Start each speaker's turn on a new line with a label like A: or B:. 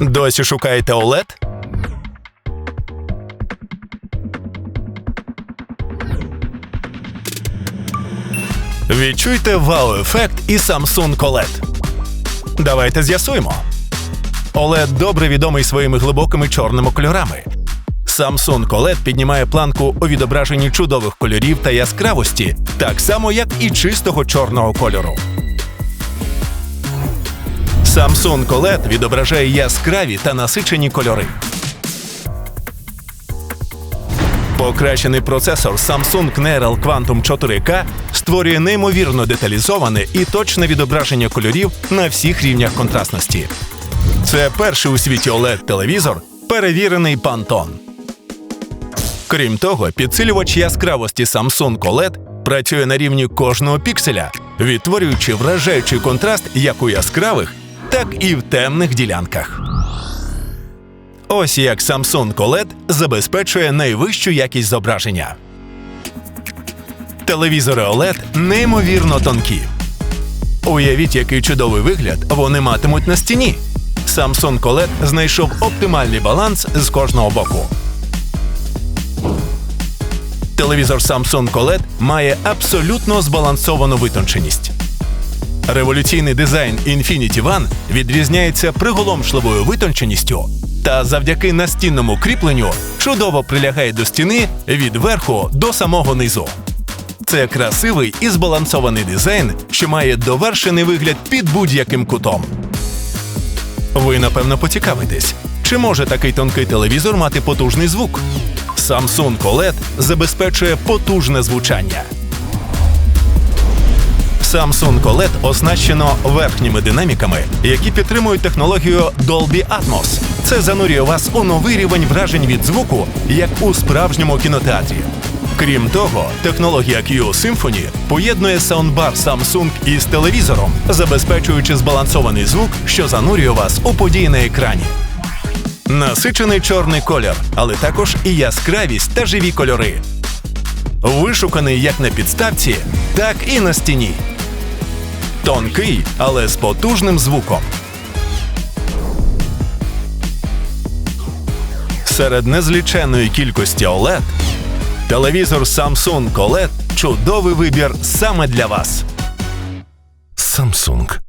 A: Досі шукаєте OLED? Відчуйте вау-ефект і Samsung OLED. Давайте з'ясуємо. OLED добре відомий своїми глибокими чорними кольорами. Samsung OLED піднімає планку у відображенні чудових кольорів та яскравості, так само як і чистого чорного кольору. Samsung OLED відображає яскраві та насичені кольори. Покращений процесор Samsung Neural Quantum 4K створює неймовірно деталізоване і точне відображення кольорів на всіх рівнях контрастності. Це перший у світі OLED-телевізор, перевірений Pantone. Крім того, підсилювач яскравості Samsung OLED працює на рівні кожного пікселя, відтворюючи вражаючий контраст як у яскравих, так і в темних ділянках. Ось як Samsung OLED забезпечує найвищу якість зображення. Телевізори OLED неймовірно тонкі. Уявіть, який чудовий вигляд вони матимуть на стіні. Samsung OLED знайшов оптимальний баланс з кожного боку. Телевізор Samsung OLED має абсолютно збалансовану витонченість. Революційний дизайн Infinity One відрізняється приголомшливою витонченістю та завдяки настінному кріпленню чудово прилягає до стіни від верху до самого низу. Це красивий і збалансований дизайн, що має довершений вигляд під будь-яким кутом. Ви напевно поцікавитесь, чи може такий тонкий телевізор мати потужний звук? Samsung OLED забезпечує потужне звучання. Samsung OLED оснащено верхніми динаміками, які підтримують технологію Dolby Atmos. Це занурює вас у новий рівень вражень від звуку, як у справжньому кінотеатрі. Крім того, технологія Q Symphony поєднує саундбар Samsung із телевізором, забезпечуючи збалансований звук, що занурює вас у події на екрані. Насичений чорний колір, але також і яскравість та живі кольори. Вишуканий як на підставці, так і на стіні. Тонкий, але з потужним звуком. Серед незліченої кількості OLED телевізор Samsung OLED – чудовий вибір саме для вас.
B: Samsung.